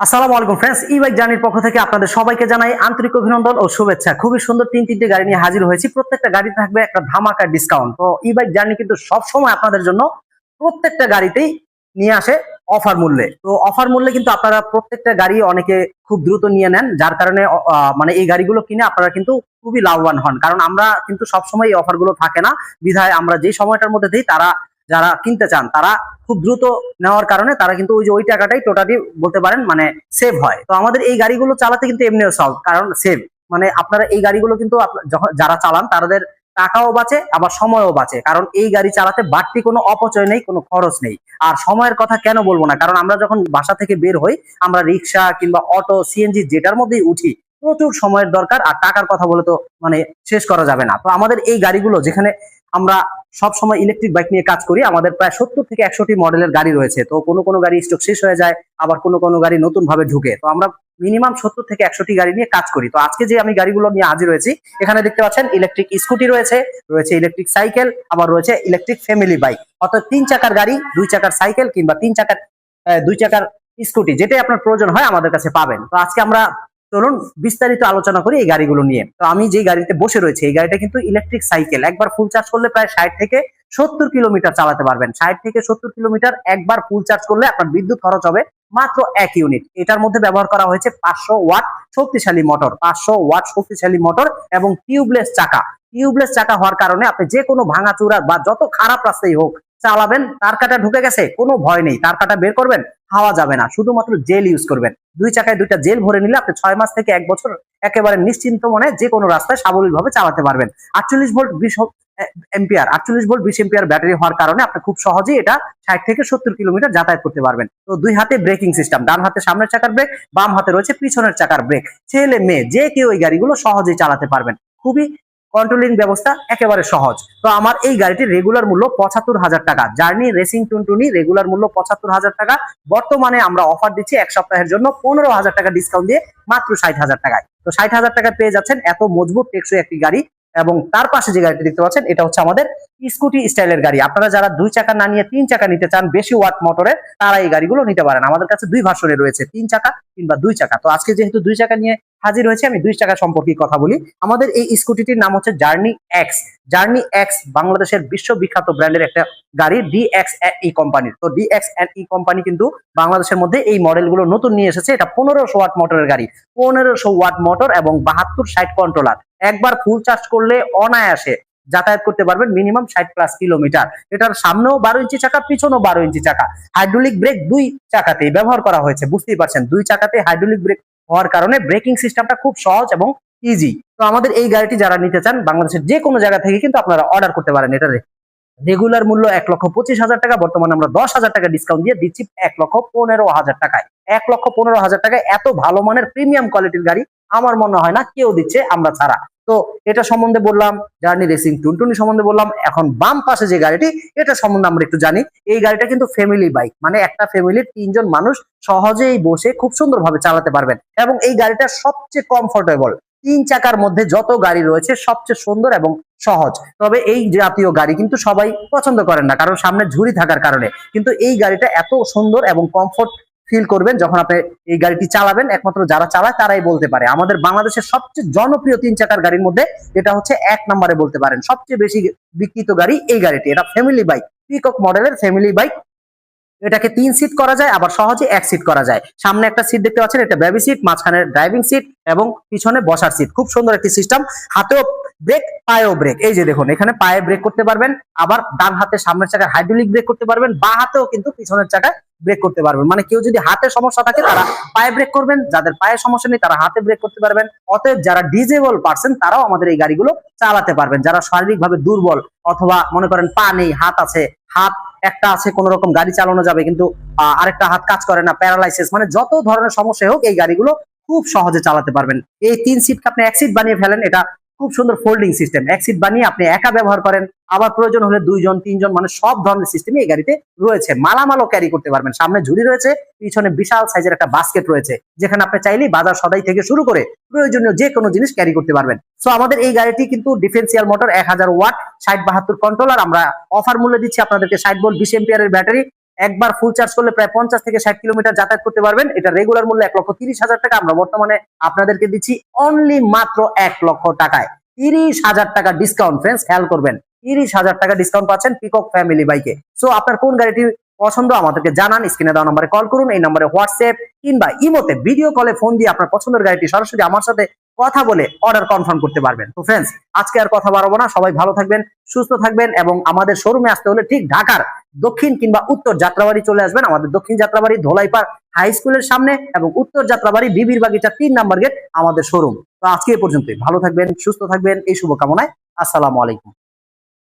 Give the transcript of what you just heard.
আসসালামু আলাইকুম ফ্রেন্ডস ই বাইক জার্নির পক্ষ থেকে আপনাদের সবাইকে জানাই আন্তরিক অভিনন্দন ও শুভেচ্ছা। খুবই সুন্দর তিন তিনটে গাড়ি নিয়ে হাজির হয়েছি। প্রত্যেকটা গাড়ি থাকবে একটা ধামাকা ডিসকাউন্ট তো ই বাইক জার্নি কিন্তু সব সময় আপনাদের জন্য প্রত্যেকটা গাড়িতেই নিয়ে আসে অফার মূল্যে। তো অফার মূল্যে কিন্তু আপনারা প্রত্যেকটা গাড়ি অনেকে খুব দ্রুত নিয়ে নেন, যার কারণে মানে এই গাড়িগুলো কিনে আপনারা কিন্তু খুবই লাভবান হন। কারণ আমরা কিন্তু সবসময় এই অফারগুলো থাকে না। বিধায় আমরা যে সময়টার মধ্যে দিই, তারা যারা কিনতে চান, তারা খুব দ্রুত নেওয়ার কারণে তারা কিন্তু ওই যে ওই টাকাটাই টোটালি বলতে পারেন মানে সেভ হয়। তো আমাদের এই গাড়িগুলো চালাতে কিন্তু এমনিও সহজ কারণ সেভ মানে আপনারা এই গাড়িগুলো কিন্তু যারা চালান, তাদের টাকাও বাঁচে, আবার সময়ও বাঁচে। কারণ এই গাড়ি চালাতে বাড়তি কোনো অপচয় নেই, কোনো খরচ নেই। আর সময়ের কথা কেন বলব না? কারণ আমরা যখন বাসা থেকে বের হই, আমরা রিক্সা কিংবা অটো সিএনজি যেটার মধ্যেই উঠি, প্রচুর সময়ের দরকার। আর টাকার কথা বলে তো মানে শেষ করা যাবে না। তো আমাদের এই গাড়িগুলো যেখানে আমরা সব সময় ইলেকট্রিক বাইক নিয়ে কাজ করি। আমাদের প্রায় সত্তর থেকে একশোটি মডেলের গাড়ি রয়েছে। তো কোনো কোনো গাড়ি স্টক শেষ হয়ে যায়, আবার কোনো কোনো গাড়ি নতুন ভাবে ঢুকে। তো আমরা মিনিমাম সত্তর থেকে একশোটি গাড়ি নিয়ে কাজ করি। তো আজকে যে আমি গাড়িগুলো নিয়ে হাজির হয়েছি, এখানে দেখতে পাচ্ছেন ইলেকট্রিক স্কুটি রয়েছে রয়েছে ইলেকট্রিক সাইকেল আবার রয়েছে ইলেকট্রিক ফ্যামিলি বাইক অর্থাৎ তিন চাকার গাড়ি, দুই চাকার সাইকেল কিংবা তিন চাকার দুই চাকার স্কুটি যেটাই আপনার প্রয়োজন হয় আমাদের কাছে পাবেন। তো আজকে আমরা চলুন বিস্তারিত আলোচনা করি এই গাড়িগুলো নিয়ে। তো আমি যে গাড়িতে বসে রয়েছে, এই গাড়িটা কিন্তু ইলেকট্রিক সাইকেল একবার ফুল চার্জ করলে প্রায় ষাট থেকে সত্তর কিলোমিটার চালাতে পারবেন। ষাট থেকে সত্তর কিলোমিটার একবার ফুল চার্জ করলে আপনার বিদ্যুৎ খরচ হবে মাত্র এক ইউনিট এটার মধ্যে ব্যবহার করা হয়েছে পাঁচশো ওয়াট শক্তিশালী মোটর পাঁচশো ওয়াট শক্তিশালী মোটর এবং টিউবলেস চাকা। টিউবলেস চাকা হওয়ার কারণে আপনি যে কোনো ভাঙাচুরা বা যত খারাপ রাস্তায় হোক চালাবেন, তার কাটা ঢুকে গেছে, কোনো ভয় নেই। তার কাটা বের করবেন, হাওয়া যাবে না। শুধুমাত্র জেল ইউজ করবেন। দুই চাকায় দুইটা জেল ভরে নিলে আপনি ছয় মাস থেকে এক বছর একেবারে নিশ্চিন্ত মনে যে কোনো রাস্তায় সাবলীলভাবে চালাতে পারবেন। আটচল্লিশ ভোল্ট বিশ এম্পিয়ার আটচল্লিশ ভোল্ট বিশ এম্পিয়ার ব্যাটারি হওয়ার কারণে আপনি খুব সহজেই এটা ষাট থেকে সত্তর কিলোমিটার যাতায়াত করতে পারবেন। তো দুই হাতে ব্রেকিং সিস্টেম ডান হাতে সামনের চাকার ব্রেক বাম হাতে রয়েছে পিছনের চাকার ব্রেক ছেলে মেয়ে, যে কেউ এই গাড়িগুলো সহজেই চালাতে পারবেন। খুবই কন্ট্রোলিং ব্যবস্থা একেবারে সহজ। তো আমার এই গাড়িটির রেগুলার মূল্য পঁচাত্তর হাজার টাকা। জার্নি রেসিং টুনটুনি রেগুলার মূল্য পঁচাত্তর হাজার টাকা। বর্তমানে আমরা অফার দিচ্ছি এক সপ্তাহের জন্য পনেরো হাজার টাকা ডিসকাউন্ট দিয়ে মাত্র ষাট হাজার টাকায়। তো ষাট হাজার টাকা পেয়ে যাচ্ছেন এত মজবুত টেকসই একটি গাড়ি এবং তার পাশে যে গাড়িটি দেখতে পাচ্ছেন, এটা হচ্ছে আমাদের স্কুটি স্টাইলের গাড়ি। আপনারা যারা দুই চাকা না নিয়ে তিন চাকা নিতে চান, বেশি ওয়াট মোটরে তারা এই গাড়িগুলো নিতে পারেন। আমাদের কাছে দুই ভার্সনে রয়েছে, তিন চাকা কিংবা দুই চাকা। তো আজকে যেহেতু দুই চাকা নিয়ে হাজির হয়েছে, আমি দুই চাকা সম্পর্কে কথা বলি। আমাদের এই স্কুটিটির নাম হচ্ছে জার্নি এক্স জার্নি এক্স বাংলাদেশের বিশ্ববিখ্যাত ব্র্যান্ডের একটা গাড়ি ডি এক্স ই কোম্পানির তো ডি এক্স ই কোম্পানি কিন্তু বাংলাদেশের মধ্যে এই মডেলগুলো নতুন নিয়ে এসেছে। এটা পনেরোশো ওয়াট মোটরের গাড়ি। পনেরোশো ওয়াট মোটর এবং বাহাত্তর ষাট কন্ট্রোলার। একবার ফুল চার্জ করলে অনায়াসে যাতায়াত করতে পারবেন মিনিমাম ষাট প্লাস কিলোমিটার এটার সামনেও বারো ইঞ্চি চাকা, পিছনেও বারো ইঞ্চি চাকা। হাইড্রোলিক ব্রেক দুই চাকাতেই ব্যবহার করা হয়েছে, বুঝতেই পারছেন? দুই চাকাতে হাইড্রোলিক ব্রেক হওয়ার কারণে ব্রেকিং সিস্টেমটা খুব সহজ এবং ইজি তো আমাদের এই গাড়িটি যারা নিতে চান, বাংলাদেশের যে কোনো জায়গা থেকে কিন্তু আপনারা অর্ডার করতে পারেন এটা রেগুলার মূল্য এক লক্ষ পঁচিশ হাজার টাকা, বর্তমানে আমরা দশ হাজার টাকা ডিসকাউন্ট দিয়ে দিচ্ছি এক লক্ষ পনেরো হাজার টাকায়। এক লক্ষ পনেরো হাজার টাকায় এত ভালো মানের প্রিমিয়াম কোয়ালিটির গাড়ি আমার মনে হয় না কেউ দিচ্ছে আমরা ছাড়া। তো এটা সম্বন্ধে বললাম জার্নি রেসিং টুনটুনি সম্বন্ধে বললাম, এখন বাম পাশে যে গাড়িটি, এটা সম্বন্ধে আমরা একটু জানি। এই গাড়িটা কিন্তু ফ্যামিলি বাইক মানে একটা ফ্যামিলির তিনজন মানুষ সহজেই বসে খুব সুন্দরভাবে চালাতে পারবেন। এবং এই গাড়িটা সবচেয়ে কমফোর্টেবল তিন চাকার মধ্যে যত গাড়ি রয়েছে সবচেয়ে সুন্দর এবং সহজ। তবে এই জাতীয় গাড়ি কিন্তু সবাই পছন্দ করেন না, কারণ সামনে ঝুড়ি থাকার কারণে। কিন্তু এই গাড়িটা এত সুন্দর এবং কমফোর্ট ফিল করবেন যখন আপনি এই গাড়িটি চালাবেন, একমাত্র যারা চালায় তারাই বলতে পারে। আমাদের বাংলাদেশের সবচেয়ে জনপ্রিয় তিন চাকার গাড়ির মধ্যে এটা হচ্ছে এক নম্বরে বলতে পারেন। সবচেয়ে বেশি বিক্রিত গাড়ি এই গাড়িটি। এটা ফ্যামিলি বাইক পিকক মডেলের ফ্যামিলি বাইক এটাকে তিন সিট করা যায়, আবার সহজে এক সিট করা যায়। সামনে একটা সিট দেখতে পাচ্ছেন, এটা বেবি সিট মাঝখানে ড্রাইভিং সিট এবং পিছনে বসার সিট খুব সুন্দর একটি সিস্টেম হাতেও ব্রেক পায়েও ব্রেক এই যে দেখুন, এখানে পায়ে ব্রেক করতে পারবেন, আবার ডান হাতে সামনের চাকায় হাইড্রোলিক ব্রেক করতে পারবেন, বা হাতেও কিন্তু পিছনের চাকায় ব্রেক করতে পারবেন। মানে কেউ যদি হাতে সমস্যা থাকে, তারা পায়ে ব্রেক করবেন, যাদের পায়ে সমস্যা নেই, তারা হাতে ব্রেক করতে পারবেন। অতএব যারা ডিজেবল পারসন তারাও আমাদের এই গাড়িগুলো চালাতে পারবেন। যারা শারীরিকভাবে দুর্বল, অথবা মনে করেন পা নেই, হাত আছে, হাত একটা আছে, কোন রকম গাড়ি চালানো যাবে, কিন্তু আরেকটা হাত কাজ করে না প্যারালাইসিস মানে যত ধরনের সমস্যা হোক, এই গাড়িগুলো খুব সহজে চালাতে পারবেন। এই তিন সিটকে আপনি এক সিট বানিয়ে ফেলেন, এটা খুব সুন্দর ফোল্ডিং সিস্টেম এক সিট বানিয়ে আপনি একা ব্যবহার করেন, আবার প্রয়োজন হলে দুইজন, তিনজন মানে সব ধরনের সিস্টেমই এই গাড়িতে রয়েছে। মালামালও ক্যারি করতে পারবেন। সামনে ঝুড়ি রয়েছে, পিছনে বিশাল সাইজের একটা বাস্কেট রয়েছে, যেখানে আপনি চাইলেই বাজার সদাই থেকে শুরু করে প্রয়োজনীয় যে কোনো জিনিস ক্যারি করতে পারবেন। সো আমাদের এই গাড়িটি কিন্তু ডিফেন্সিয়াল মোটর এক হাজার ওয়াট ষাট বাহাত্তর কন্ট্রোলার আমরা অফার মূল্যে দিচ্ছি আপনাদেরকে ষাট ভোল্ট বিশ এম্পিয়ারের ব্যাটারি একবার ফুল চার্জ করলে প্রায় পঞ্চাশ থেকে ষাট কিলোমিটার যাতায়াত করতে পারবেন। এটা রেগুলার মূল্য এক লক্ষ তিরিশ হাজার টাকা। আমরা বর্তমানে আপনাদেরকে দিচ্ছি অনলি মাত্র এক লক্ষ টাকায়। তিরিশ হাজার টাকা ডিসকাউন্ট ফ্রেন্ডস খেয়াল করবেন। তিরিশ হাজার টাকা ডিসকাউন্ট পাচ্ছেন পিকক ফ্যামিলি বাইকে সো আপনার কোন গাড়িটি পছন্দ আমাদেরকে জানান স্ক্রিনে দেওয়া নম্বরে কল করুন, এই নম্বরে হোয়াটসঅ্যাপ কিংবা ইমোতে ভিডিও কলে ফোন দিয়ে আপনার পছন্দের গাড়িটি সরাসরি আমার সাথে কথা বলে অর্ডার কনফার্ম করতে পারবেন। তো ফ্রেন্ডস আজকে আর কথা বাড়াবো না। সবাই ভালো থাকবেন, সুস্থ থাকবেন এবং আমাদের শোরুমে আসতে হলে ঠিক ঢাকার দক্ষিণ কিংবা উত্তর যাত্রাবাড়ি চলে আসবেন। আমাদের দক্ষিণ যাত্রাবাড়ি, ধোলাইপাড় হাই স্কুলের সামনে এবং উত্তর যাত্রাবাড়ি, বিবির বাগিচা তিন নাম্বার গেট আমাদের শোরুম তো আজকে এ পর্যন্তই। ভালো থাকবেন, সুস্থ থাকবেন, এই শুভকামনায়। আসসালামু আলাইকুম।